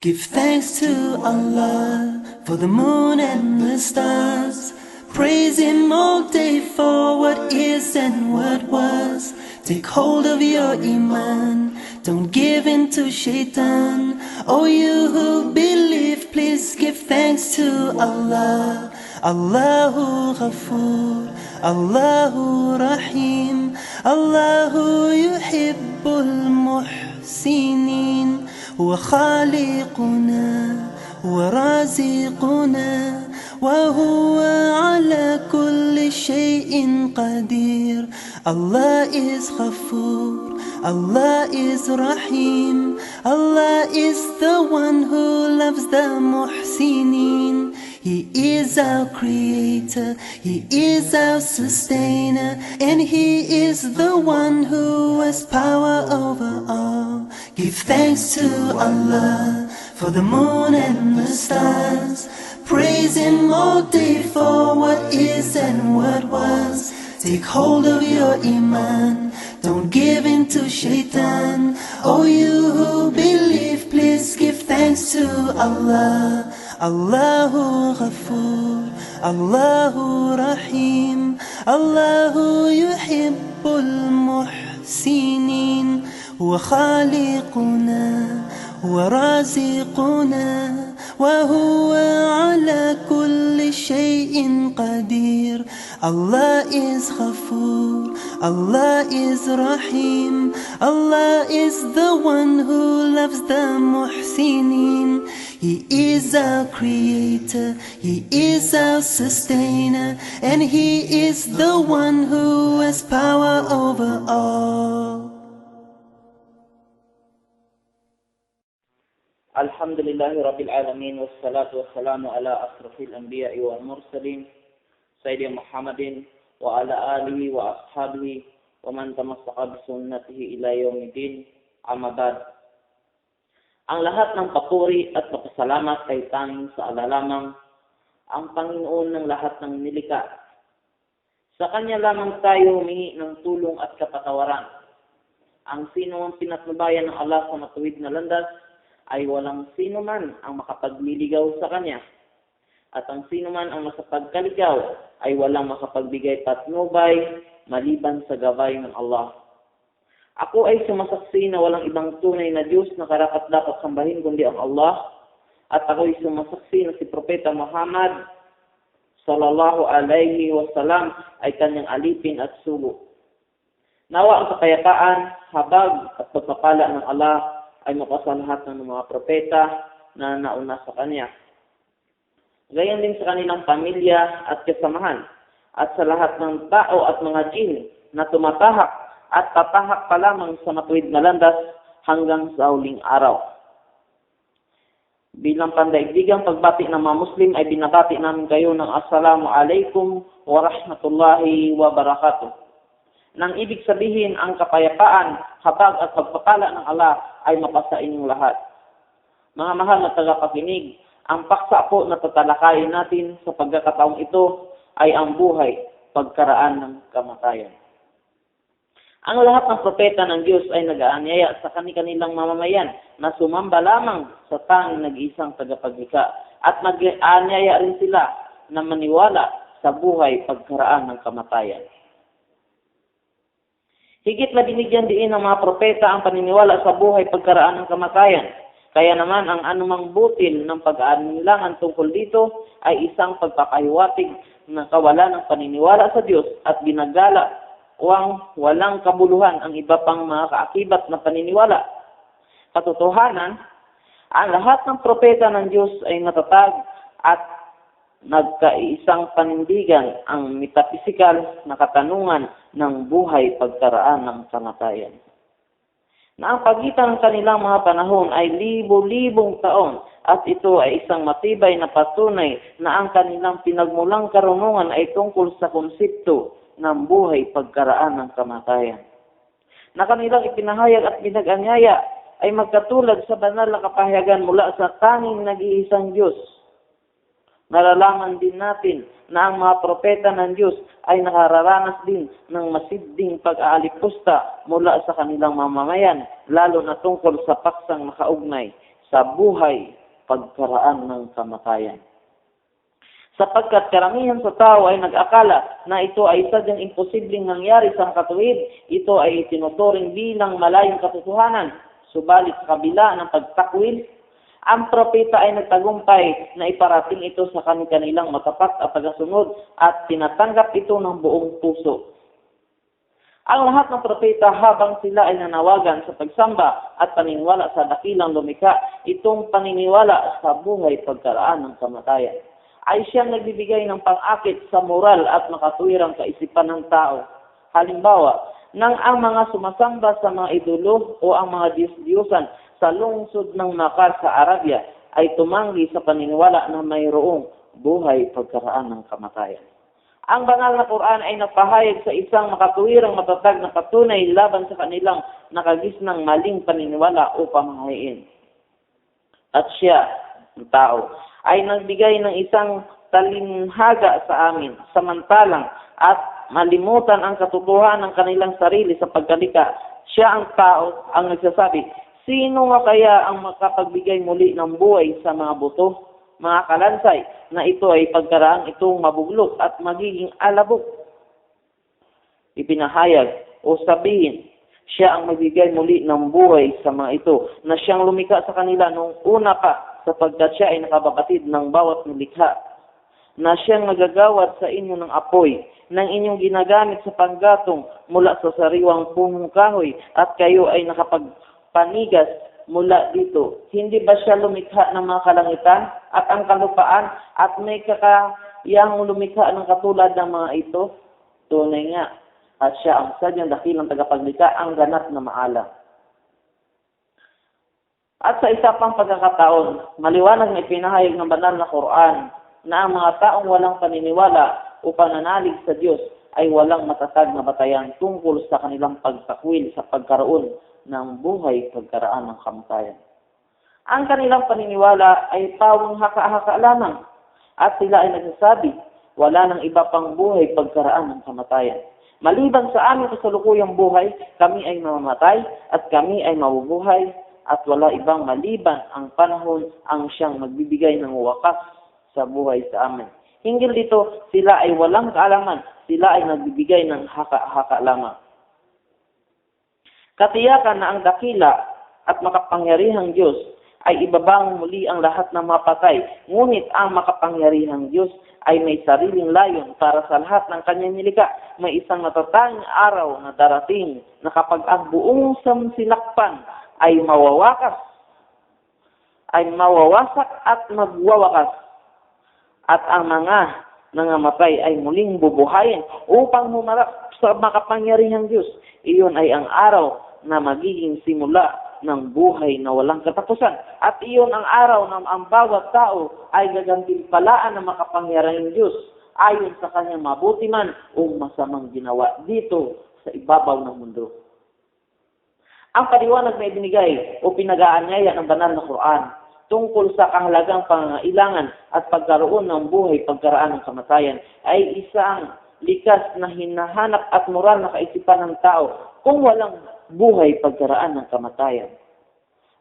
Give thanks to Allah for the moon and the stars. Praise Him all day for what is and what was. Take hold of your Iman, don't give in to Shaitan. Oh, you who believe, please give thanks to Allah. Allahu Ghafoor, Allahu Rahim, Allahu Yuhibbul Muhsinin. وخالقنا ورازقنا وهو على كل شيء قدير. الله is غفور الله is رحيم الله is the one who loves the محسنين. He is our creator, He is our sustainer, and He is the one who has power over all. Give thanks to Allah for the moon and the stars. Praise Him all day for what is and what was. Take hold of your Iman, don't give in to Shaitan. Oh, you who believe, please give thanks to Allah. الله غفور الله رحيم الله يحب المحسنين هو خالقنا ورازقنا وهو على كل شيء قدير الله is غفور الله is رحيم الله is the one who loves the محسنين He is our creator, He is our sustainer, and He is the one who has power over all. الحمد لله رب العالمين والصلاة والسلام على أشرف الأنبياء والمرسلين سيدنا محمد وعلى آله وأصحابه ومن تمسك بسنته إلى يوم الدين أما بعد Ang lahat ng papuri at papasalamat ay tanging sa ala ang Panginoon ng lahat ng nilikha. Sa Kanya lamang tayo humingi ng tulong at kapatawaran. Ang sino ang pinatnubayan ng Allah sa matuwid na landas ay walang sino man ang makapagliligaw sa kanya. At ang sino man ang makapagkaligaw ay walang makapagbigay patnubay maliban sa gabay ng Allah. Ako ay sumasaksi na walang ibang tunay na Diyos na karapat dapat sambahin kundi ang Allah. At ako ay sumasaksi na si Propeta Muhammad sallallahu alaihi wasallam ay kanyang alipin at sugo. Nawa ang kapayapaan, habag at pagpapala ng Allah ay mapasa lahat ng mga propeta na nauna sa kanya. Gayon din sa kanilang pamilya at kasamahan at sa lahat ng tao at mga jin na tumatahak at tatahak pa lamang sa matuwid na landas hanggang sa huling araw. Bilang pandaigdigang pagbati ng mga Muslim ay binabati namin kayo ng Assalamu alaikum wa rahmatullahi wa barakatuh. Nang ibig sabihin ang kapayapaan, habag at pagpapala ng Allah ay mapasa inyong lahat. Mga mahal na tagapakinig, ang paksa po na tatalakayin natin sa pagkakataong ito ay ang buhay, pagkaraan ng kamatayan. Ang lahat ng propeta ng Diyos ay nag-aanyaya sa kanilang mamamayan na sumamba lamang sa tanging nag-iisang tagapaglikha at nag-aanyaya rin sila na maniwala sa buhay pagkaraan ng kamatayan. Higit na binigyan diin ng mga propeta ang paniniwala sa buhay pagkaraan ng kamatayan. Kaya naman ang anumang butil ng pag-aalinlangan tungkol dito ay isang pagpapahiwatig na kawalan ng paniniwala sa Diyos at ginagala uwang walang kabuluhan ang iba pang mga kaakibat na paniniwala. Katotohanan, ang lahat ng propeta ng Diyos ay natatag at nagkaisang panindigan ang metapisikal na katanungan ng buhay pagkaraan ng kamatayan. Na ang pagitan ng kanilang mga panahon ay libo-libong taon at ito ay isang matibay na patunay na ang kanilang pinagmulang karunungan ay tungkol sa konsepto ng buhay pagkaraan ng kamatayan. Na kanilang ipinahayag at pinag-anyaya ay magkatulad sa banal na kapahayagan mula sa tanging nag-iisang Diyos. Nalalaman din natin na ang mga propeta ng Diyos ay nakararanas din ng masiding pag-aalipusta mula sa kanilang mamamayan, lalo na tungkol sa paksang makaugnay sa buhay pagkaraan ng kamatayan. Sapagkat karamihan sa tao ay nag-akala na ito ay sadyang imposibleng nangyari sa katuwid, ito ay tinuturing bilang malayong katotohanan. Subalit sa kabila ng pagtakwil, ang propeta ay nagtagumpay na iparating ito sa kanilang matapat at tagasunod at tinatanggap ito ng buong puso. Ang lahat ng propeta habang sila ay nanawagan sa pagsamba at paniniwala sa dakilang lumikha, itong paniniwala sa buhay pagkaraan ng kamatayan ay siyang nagbibigay ng pang-akit sa moral at makatuwirang kaisipan ng tao. Halimbawa, nang ang mga sumasamba sa mga idolo o ang mga diyos-diyosan sa lungsod ng Makar sa Arabia ay tumanggi sa paniniwala na mayroong buhay pagkaraan ng kamatayan. Ang banal na Quran ay nagpahayag sa isang makatuwirang matatag na patunay laban sa kanilang nakagisnang maling paniniwala o pamahain. At siya, ang tao, ay nagbigay ng isang talinhaga sa amin, samantalang at malimutan ang katotohanan ng kanilang sarili sa pagkalika. Siya ang tao ang nagsasabi, sino nga kaya ang makapagbigay muli ng buhay sa mga buto, mga kalansay, na ito ay pagkaraang itong mabuglok at magiging alabok? Ipinahayag o sabihin, siya ang magbigay muli ng buhay sa mga ito, na siyang lumika sa kanila nung una pa sapagkat siya ay nakababatid ng bawat nilikha, na siyang nagagawad sa inyo ng apoy, ng inyong ginagamit sa panggatong mula sa sariwang punong kahoy, at kayo ay nakapagpanigas mula dito. Hindi ba siya lumikha ng mga kalangitan at ang kalupaan at may kakayang lumikha ng katulad ng mga ito? Tunay nga. At siya ang sadyang dakilang tagapaglikha ang ganap na maalam. At sa isa pang pagkakataon, maliwanag na ipinahayag ng banal na Quran na ang mga taong walang paniniwala o pananalig sa Diyos ay walang matatag na batayan tungkol sa kanilang pagtakwil sa pagkaroon ng buhay pagkaraan ng kamatayan. Ang kanilang paniniwala ay pawang haka-haka lamang at sila ay nagsasabi, wala nang iba pang buhay pagkaraan ng kamatayan. Maliban sa aming kasalukuyang buhay, kami ay mamamatay at kami ay mabubuhay at wala ibang maliban ang panahon ang siyang magbibigay ng wakas sa buhay sa amin. Hinggil dito, sila ay walang kaalaman, sila ay nagbibigay ng haka-haka lamang. Katiyakan na ang dakila at makapangyarihang Diyos ay ibabang muli ang lahat ng mapatay, ngunit ang makapangyarihang Diyos ay may sariling layon para sa lahat ng kanyang nilika. May isang natatanging araw na darating na kapag ang buong samsilakpan ay mawawakas, ay mawawasak at magwawakas. At ang mga nangamatay ay muling bubuhayin upang humarap sa makapangyarihang Diyos. Iyon ay ang araw na magiging simula ng buhay na walang katapusan. At iyon ang araw na ang bawat tao ay gagantimpalaan ng makapangyarihang Diyos ayon sa kanyang mabuti man o masamang ginawa dito sa ibabaw ng mundo. Ang paliwanag na ibinigay o pinag-aanyaya ng banal na Quran tungkol sa kahalagang pangailangan at pagkaroon ng buhay pagkaraan ng kamatayan ay isang likas na hinahanap at moral na kaisipan ng tao kung walang buhay pagkaraan ng kamatayan.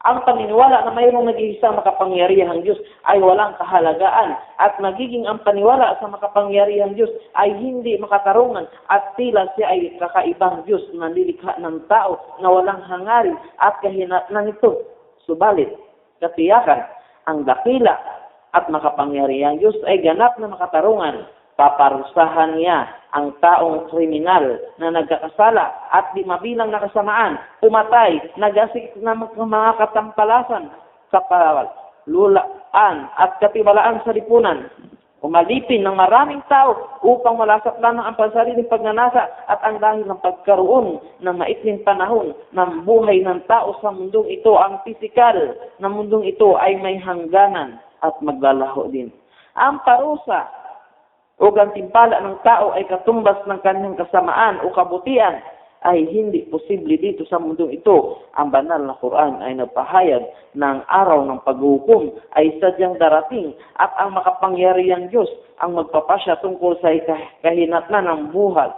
Ang paniniwala na mayroong nag-iisang makapangyarihang Diyos ay walang kahalagaan at magiging ang paniwala sa makapangyarihang Diyos ay hindi makatarungan at tila siya ay kakaibang Diyos na nilikha ng tao na walang hangarin at kahinatnan nito. Subalit, katiyakan, ang dakila at makapangyarihang Diyos ay ganap na makatarungan paparusahan niya ang taong kriminal na nagkakasala at di mabilang na kasamaan, pumatay, nagasik na mga katampalasan, kapalulaan at katiwalaan sa lipunan, umalipin ng maraming tao upang malasak lamang ang pansariling pagnanasa at ang dahil ng pagkaroon ng maikling panahon ng buhay ng tao sa mundong ito, ang pisikal na mundong ito ay may hangganan at maglalaho din. Ang parusa o gantimpala ng tao ay katumbas ng kanyang kasamaan o kabutian ay hindi posible dito sa mundong ito. Ang banal na Quran ay nagpahayag ng araw ng paghukom ay sadyang darating at ang makapangyarihang Diyos ang magpapasya tungkol sa kahinatnan ng buhay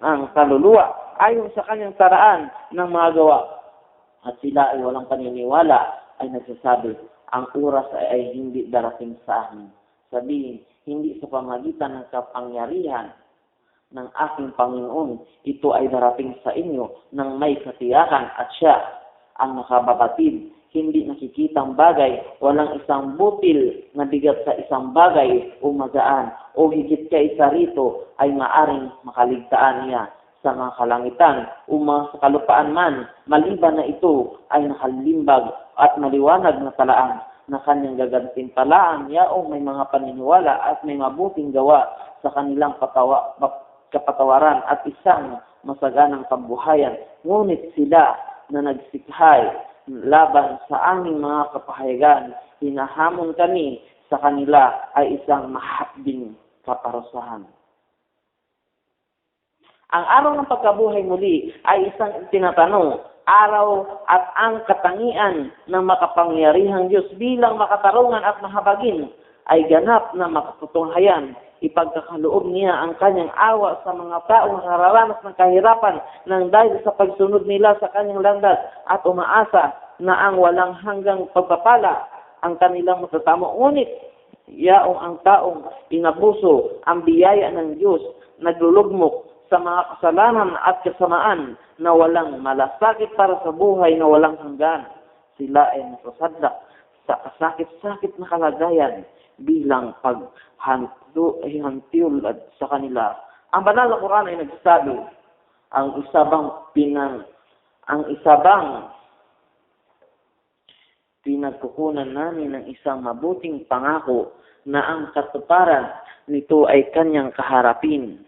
ng kaluluwa ayon sa kanyang taraan ng mga gawa. At sila ay walang paniniwala ay nagsasabi, ang oras ay, ay hindi darating sa amin. Sabihin, hindi sa pamagitan ng kapangyarihan ng aking Panginoon, ito ay darating sa inyo ng may katiyakan at siya ang nakababatid. Hindi nakikitang bagay, walang isang butil na bigat sa isang bagay o magaan o higit kaysa rito ay maaring makaligtaan niya sa mga kalangitan o mga sa kalupaan man, maliban na ito ay nakalimbag at maliwanag na talaan na kanyang gagantimpalaan yaong may mga paniniwala at may mabuting gawa sa kanilang patawa, kapatawaran at isang masaganang kabuhayan. Ngunit sila na nagsikhay laban sa aming mga kapahayagan, hinahamon kami sa kanila ay isang mahapding kaparusahan. Ang araw ng pagkabuhay muli ay isang tinatanong, araw at ang katangian ng makapangyarihang Diyos bilang makatarungan at mahabagin ay ganap na makatutunghayan. Ipagkakaloob niya ang kanyang awa sa mga taong nararanas ng kahirapan nang dahil sa pagsunod nila sa kanyang landas at umaasa na ang walang hanggang pagpapala ang kanilang matatamo. Ngunit, yaong ang taong inabuso ang biyaya ng Diyos, naglulugmok sa mga kasalanan at kasamaan na walang malasakit para sa buhay na walang hanggan. Sila ay nasasadlak sa kasakit-sakit na kalagayan bilang paghantiul sa kanila. Ang banal na Quran ay nagsasabi, ang isabang pinang ang isabang pinagkukunan namin ng isang mabuting pangako na ang katuparan nito ay kanyang kaharapin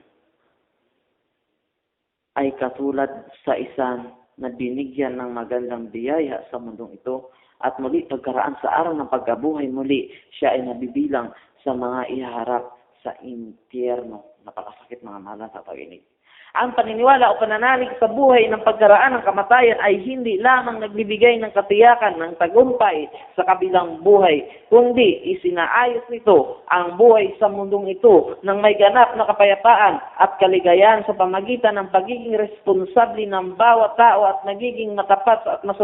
ay katulad sa isang na binigyan ng magandang biyaya sa mundong ito at muli pagkaraan sa araw ng pagkabuhay muli siya ay nabibilang sa mga iharap sa impyerno. Napakasakit mga malas sa paginig. Ang paniniwala o pananalig sa buhay ng pagkaraan ng kamatayan ay hindi lamang nagbibigay ng katiyakan ng tagumpay sa kabilang buhay, kundi isinaayos nito ang buhay sa mundong ito ng may ganap na kapayapaan at kaligayahan sa pamagitan ng pagiging responsable ng bawat tao at nagiging matapat at masunod